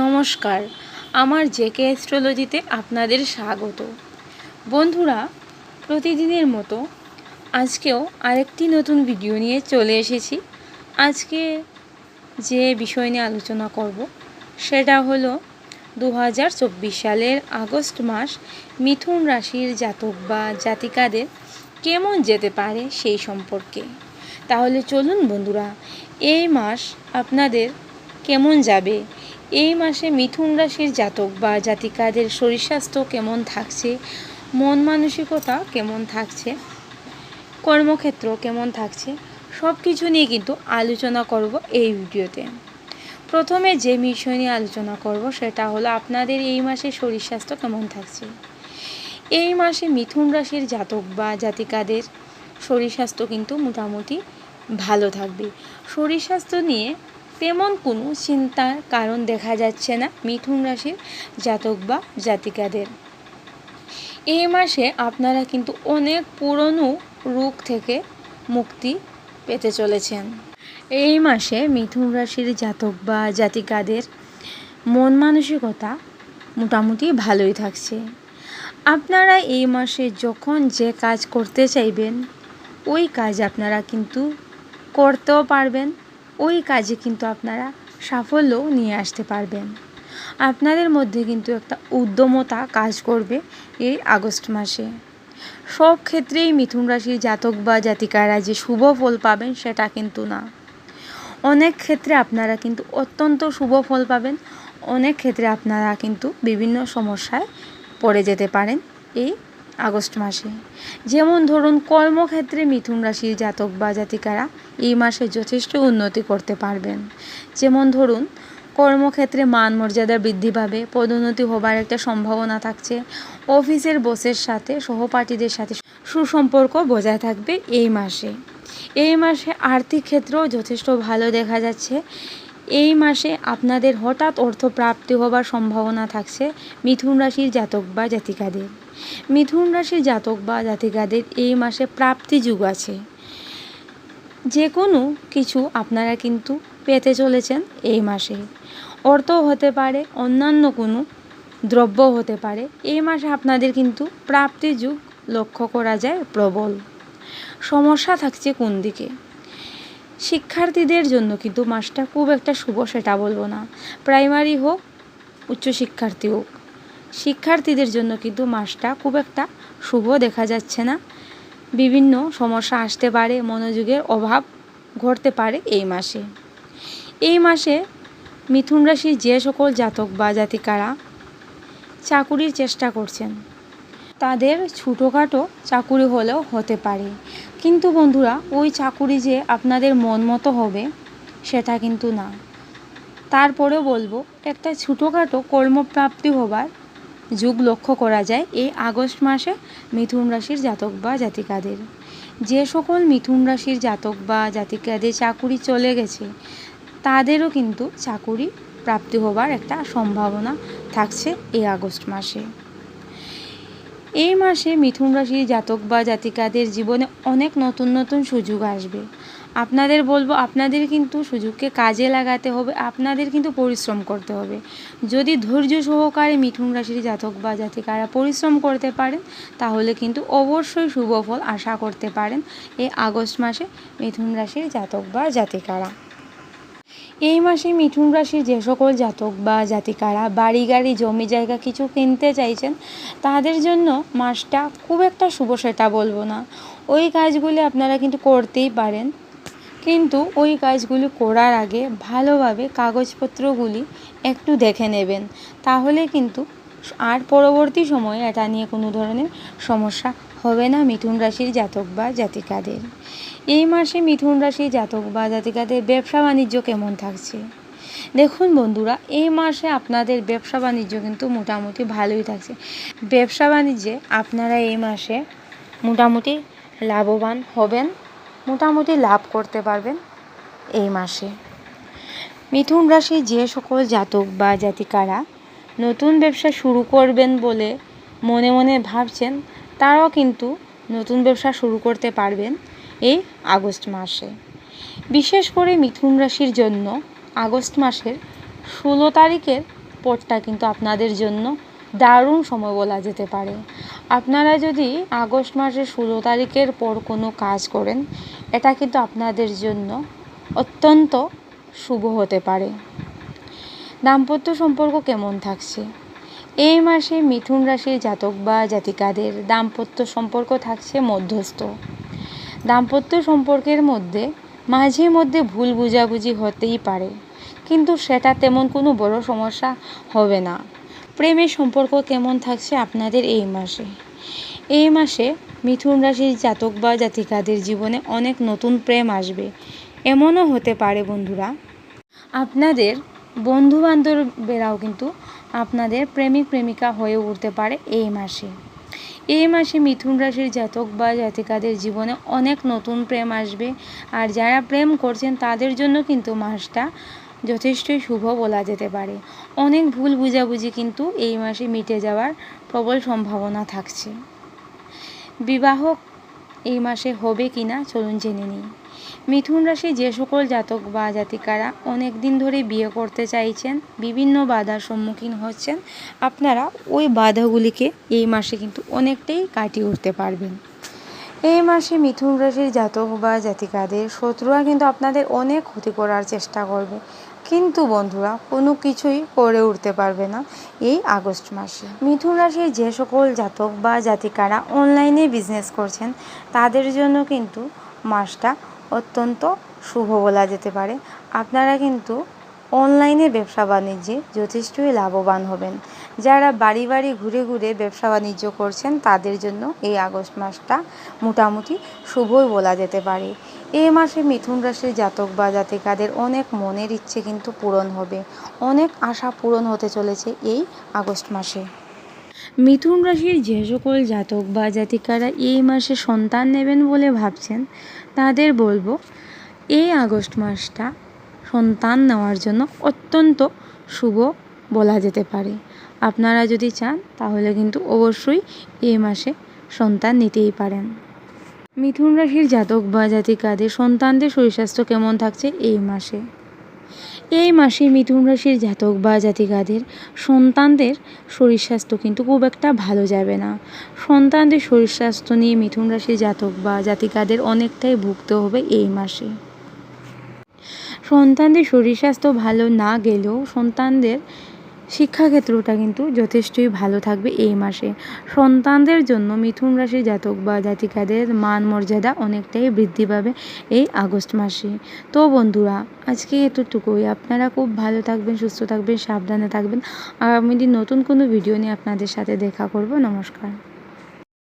নমস্কার। আমার জেকে অ্যাস্ট্রোলজিতে আপনাদের স্বাগত। বন্ধুরা, প্রতিদিনের মতো আজকেও আরেকটি নতুন ভিডিও নিয়ে চলে এসেছি। আজকে যে বিষয় নিয়ে আলোচনা করব, সেটা হলো দু হাজার চব্বিশ সালের আগস্ট মাস মিথুন রাশির জাতক বা জাতিকাদের কেমন যেতে পারে সেই সম্পর্কে। তাহলে চলুন বন্ধুরা, এই মাস আপনাদের কেমন যাবে? এই মাসে মিথুন রাশির জাতক বা জাতিকাদের শরীর স্বাস্থ্য কেমন থাকছে? মন মানসিকতা কেমন থাকছে? কর্মক্ষেত্র কেমন থাকছে? সব কিছু নিয়ে কিন্তু আলোচনা করব এই ভিডিওতে। প্রথমে যে বিষয় নিয়ে আলোচনা করব সেটা হলো আপনাদের এই মাসে শরীর স্বাস্থ্য কেমন থাকছে? এই মাসে মিথুন রাশির জাতক বা জাতিকাদের শরীর স্বাস্থ্য কিন্তু মোটামুটি ভালো থাকবে। শরীর স্বাস্থ্য নিয়ে তেমন কোনো চিন্তার কারণ দেখা যাচ্ছে না মিথুন রাশির জাতক বা জাতিকাদের। এই মাসে আপনারা কিন্তু অনেক পুরনো রোগ থেকে মুক্তি পেতে চলেছেন। এই মাসে মিথুন রাশির জাতক বা জাতিকাদের মন মানসিকতা মোটামুটি ভালোই থাকছে। আপনারা এই মাসে যখন যে কাজ করতে চাইবেন, ওই কাজ আপনারা কিন্তু করতেও পারবেন। ওই কাজে কিন্তু আপনারা সাফল্যও নিয়ে আসতে পারবেন। আপনাদের মধ্যে কিন্তু একটা উদ্যমতা কাজ করবে এই আগস্ট মাসে। সব ক্ষেত্রেই মিথুন রাশির জাতক বা জাতিকারা যে শুভ ফল পাবেন সেটা কিন্তু না। অনেক ক্ষেত্রে আপনারা কিন্তু অত্যন্ত শুভ ফল পাবেন। অনেক ক্ষেত্রে আপনারা কিন্তু বিভিন্ন সমস্যায় পড়ে যেতে পারেন এই আগস্ট মাসে। যেমন ধরুন, কর্মক্ষেত্রে মিথুন রাশির জাতক বা জাতিকারা এই মাসে যথেষ্ট উন্নতি করতে পারবেন। যেমন ধরুন, কর্মক্ষেত্রে মান মর্যাদা বৃদ্ধি পাবে, পদোন্নতি হবার একটা সম্ভাবনা থাকছে, অফিসের বসের সাথে, সহপাঠীদের সাথে সুসম্পর্ক বজায় থাকবে এই মাসে। এই মাসে আর্থিক ক্ষেত্রেও যথেষ্ট ভালো দেখা যাচ্ছে। এই মাসে আপনাদের হঠাৎ অর্থ প্রাপ্তি হবার সম্ভাবনা থাকছে মিথুন রাশির জাতক বা জাতিকাদের। মিথুন রাশির জাতক বা জাতিকাদের এই মাসে প্রাপ্তি যুগ আছে। যে কোনো কিছু আপনারা কিন্তু পেতে চলেছেন এই মাসে। অর্থ হতে পারে, অন্যান্য কোনো দ্রব্য হতে পারে। এই মাসে আপনাদের কিন্তু প্রাপ্তি যুগ লক্ষ্য করা যায় প্রবল। সমস্যা থাকছে কোন দিকে? শিক্ষার্থীদের জন্য কিন্তু মাসটা খুব একটা শুভ, সেটা বলব না। প্রাইমারি হোক উচ্চশিক্ষার্থী হোক, শিক্ষার্থীদের জন্য কিন্তু মাসটা খুব একটা শুভ দেখা যাচ্ছে না। বিভিন্ন সমস্যা আসতে পারে, মনোযোগের অভাব ঘটতে পারে এই মাসে। এই মাসে মিথুন রাশির যে সকল জাতক বা জাতিকারা চাকুরির চেষ্টা করছেন তাদের ছোটোখাটো চাকুরি হলেও হতে পারে। কিন্তু বন্ধুরা, ওই চাকুরি যে আপনাদের মন মতো হবে, সেটা কিন্তু না। তারপরেও বলব, একটা ছোটোখাটো কর্মপ্রাপ্তি হবার যুগ লক্ষ্য করা যায় এই আগস্ট মাসে মিথুন রাশির জাতক বা জাতিকাদের। যে সকল মিথুন রাশির জাতক বা জাতিকাদের চাকুরি চলে গেছে, তাদেরও কিন্তু চাকুরি প্রাপ্তি হবার একটা সম্ভাবনা থাকছে এই আগস্ট মাসে। এই মাসে মিথুন রাশির জাতক বা জাতিকাদের জীবনে অনেক নতুন নতুন সুযোগ আসবে। আপনাদের বলব, আপনাদের কিন্তু সুযোগকে কাজে লাগাতে হবে, আপনাদের কিন্তু পরিশ্রম করতে হবে। যদি ধৈর্য সহকারে মিথুন রাশির জাতক বা জাতিকারা পরিশ্রম করতে পারেন, তাহলে কিন্তু অবশ্যই শুভ ফল আশা করতে পারেন এই আগস্ট মাসে মিথুন রাশির জাতক বা জাতিকারা। এই মাসে মিথুন রাশির যে সকল জাতক বা জাতিকারা বাড়ি, গাড়ি, জমি জায়গা কিছু কিনতে চাইছেন, তাদের জন্য মাসটা খুব একটা শুভ সেটা বলব না। ওই কাজগুলি আপনারা কিন্তু করতেই পারেন। কিন্তু ওই কাজগুলি করার আগে ভালোভাবে কাগজপত্রগুলি একটু দেখে নেবেন। তাহলে কিন্তু আর পরবর্তী সময়ে এটা নিয়ে কোনো ধরনের সমস্যা হবে না মিথুন রাশির জাতক বা জাতিকাদের। এই মাসে মিথুন রাশির জাতক বা জাতিকাদের ব্যবসা বাণিজ্য কেমন থাকছে? দেখুন বন্ধুরা, এই মাসে আপনাদের ব্যবসা বাণিজ্য কিন্তু মোটামুটি ভালোই থাকছে। ব্যবসা বাণিজ্যে আপনারা এই মাসে মোটামুটি লাভবান হবেন, মোটামুটি লাভ করতে পারবেন এই মাসে। মিথুন রাশি যে সকল জাতক বা জাতিকারা নতুন ব্যবসা শুরু করবেন বলে মনে মনে ভাবছেন তারাও কিন্তু নতুন ব্যবসা শুরু করতে পারবেন এই আগস্ট মাসে। বিশেষ করে মিথুন রাশির জন্য আগস্ট মাসের ষোলো তারিখের পরটা কিন্তু আপনাদের জন্য দারুণ সময় বলা যেতে পারে। আপনারা যদি আগস্ট মাসের ষোলো তারিখের পর কোনো কাজ করেন, এটা কিন্তু আপনাদের জন্য অত্যন্ত শুভ হতে পারে। দাম্পত্য সম্পর্ক কেমন থাকছে? এই মাসে মিথুন রাশির জাতক বা জাতিকাদের দাম্পত্য সম্পর্ক থাকছে মধ্যস্থ। দাম্পত্য সম্পর্কের মধ্যে মাঝে মধ্যে ভুল বুঝাবুঝি হতেই পারে, কিন্তু সেটা তেমন কোনো বড় সমস্যা হবে না। প্রেমের সম্পর্ক কেমন থাকছে আপনাদের এই মাসে? এই মাসে মিথুন রাশির জাতক বা জাতিকাদের জীবনে অনেক নতুন প্রেম আসবে, এমনও হতে পারে বন্ধুরা। আপনাদের বন্ধু বান্ধবেরাও কিন্তু আপনাদের প্রেমিক প্রেমিকা হয়ে উঠতে পারে এই মাসে। এই মাসে মিথুন রাশির জাতক বা জাতিকাদের জীবনে অনেক নতুন প্রেম আসবে আর যারা প্রেম করছেন তাদের জন্য কিন্তু মাসটা যথেষ্টই শুভ বলা যেতে পারে। অনেক ভুল বুঝাবুঝি কিন্তু এই মাসে মিটে যাওয়ার প্রবল সম্ভাবনা থাকছে। বিবাহ এই মাসে হবে কি না চলুন জেনে নিই। মিথুন রাশি যে সকল জাতক বা জাতিকারা অনেক দিন ধরে বিয়ে করতে চাইছেন, বিভিন্ন বাধার সম্মুখীন হচ্ছেন, আপনারা ওই বাধাগুলিকে এই মাসে কিন্তু অনেকটাই কাটিয়ে উঠতে পারবেন। এই মাসে মিথুন রাশির জাতক বা জাতিকাদের শত্রুরা কিন্তু আপনাদের অনেক ক্ষতি করার চেষ্টা করবে। কিন্তু বন্ধুরা, কোনো কিছুই করে উঠতে পারবে না এই আগস্ট মাসে। মিথুন রাশির যে সকল জাতক বা জাতিকারা অনলাইনে বিজনেস করছেন, তাদের জন্য কিন্তু মাসটা অত্যন্ত শুভ বলা যেতে পারে। আপনারা কিন্তু অনলাইনে ব্যবসা বাণিজ্যে যথেষ্টই লাভবান হবেন। যারা বাড়ি বাড়ি ঘুরে ঘুরে ব্যবসা বাণিজ্য করছেন, তাদের জন্য এই আগস্ট মাসটা মোটামুটি শুভই বলা যেতে পারে। এই মাসে মিথুন রাশির জাতক বা জাতিকাদের অনেক মনের ইচ্ছে কিন্তু পূরণ হবে। অনেক আশা পূরণ হতে চলেছে এই আগস্ট মাসে। মিথুন রাশির যে সকল জাতক বা জাতিকারা এই মাসে সন্তান নেবেন বলে ভাবছেন, তাদের বলব এই আগস্ট মাসটা সন্তান নেওয়ার জন্য অত্যন্ত শুভ বলা যেতে পারে। আপনারা যদি চান, তাহলে কিন্তু অবশ্যই এই মাসে সন্তান নিতেই পারেন। মিথুন রাশির জাতক বা জাতিকাদের সন্তানদের শরীর স্বাস্থ্য কেমন থাকছে এই মাসে? এই মাসে মিথুন রাশির জাতক বা জাতিকাদের সন্তানদের শরীর স্বাস্থ্য কিন্তু খুব একটা ভালো যাবে না। সন্তানদের শরীর স্বাস্থ্য নিয়ে মিথুন রাশির জাতক বা জাতিকাদের অনেকটাই ভুগতে হবে এই মাসে। সন্তানদের শরীর স্বাস্থ্য ভালো না গেলেও সন্তানদের শিক্ষাক্ষেত্রটা কিন্তু যথেষ্টই ভালো থাকবে এই মাসে। সন্তানদের জন্য মিথুন রাশি জাতক বা জাতিকাদের মান মর্যাদা অনেকটাই বৃদ্ধি পাবে এই আগস্ট মাসে। তো বন্ধুরা, আজকে এতটুকুই। আপনারা খুব ভালো থাকবেন, সুস্থ থাকবেন, সাবধানে থাকবেন। আগামী দিন নতুন কোনো ভিডিও নিয়ে আপনাদের সাথে দেখা করব। নমস্কার।